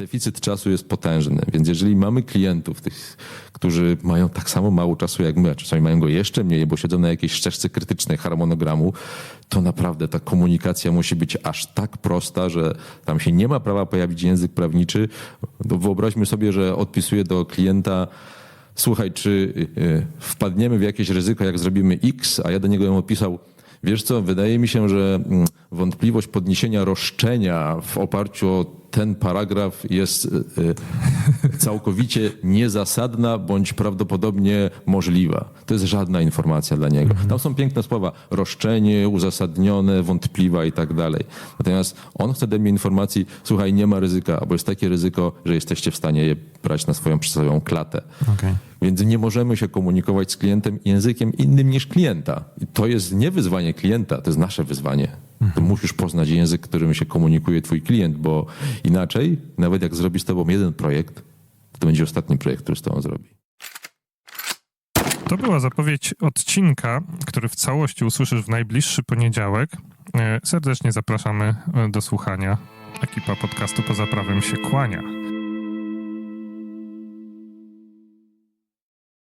deficyt czasu jest potężny, więc jeżeli mamy klientów, tych, którzy mają tak samo mało czasu jak my, a czasami mają go jeszcze mniej, bo siedzą na jakiejś ścieżce krytycznej harmonogramu, to naprawdę ta komunikacja musi być aż tak prosta, że tam się nie ma prawa pojawić język prawniczy. No wyobraźmy sobie, że odpisuję do klienta słuchaj, czy y, y, wpadniemy w jakieś ryzyko, jak zrobimy X, a ja do niego ją odpisał, wiesz co, wydaje mi się, że mm, wątpliwość podniesienia roszczenia w oparciu o ten paragraf jest y, y, całkowicie niezasadna bądź prawdopodobnie możliwa. To jest żadna informacja dla niego. Tam są piękne słowa roszczenie, uzasadnione, wątpliwa i tak dalej. Natomiast on chce ode mnie informacji, słuchaj, nie ma ryzyka, albo jest takie ryzyko, że jesteście w stanie je brać na swoją przysłowiową klatę. Okej. Więc nie możemy się komunikować z klientem językiem innym niż klienta. I to jest nie wyzwanie klienta, to jest nasze wyzwanie. To musisz poznać język, którym się komunikuje twój klient, bo inaczej, nawet jak zrobi z tobą jeden projekt, to będzie ostatni projekt, który z tobą zrobi. To była zapowiedź odcinka, który w całości usłyszysz w najbliższy poniedziałek. E, Serdecznie zapraszamy e, do słuchania. Ekipa podcastu Poza Prawem się kłania.